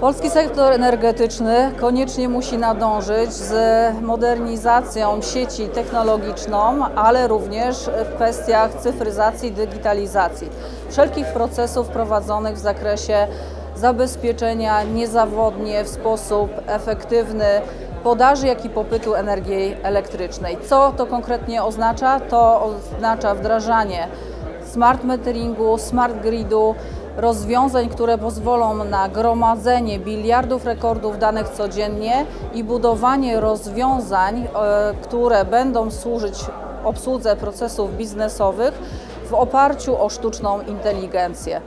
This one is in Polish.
Polski sektor energetyczny koniecznie musi nadążyć z modernizacją sieci technologiczną, ale również w kwestiach cyfryzacji, digitalizacji, wszelkich procesów prowadzonych w zakresie zabezpieczenia niezawodnie w sposób efektywny podaży, jak i popytu energii elektrycznej. Co to konkretnie oznacza? To oznacza wdrażanie smart meteringu, smart gridu, rozwiązań, które pozwolą na gromadzenie biliardów rekordów danych codziennie i budowanie rozwiązań, e, które będą służyć obsłudze procesów biznesowych w oparciu o sztuczną inteligencję.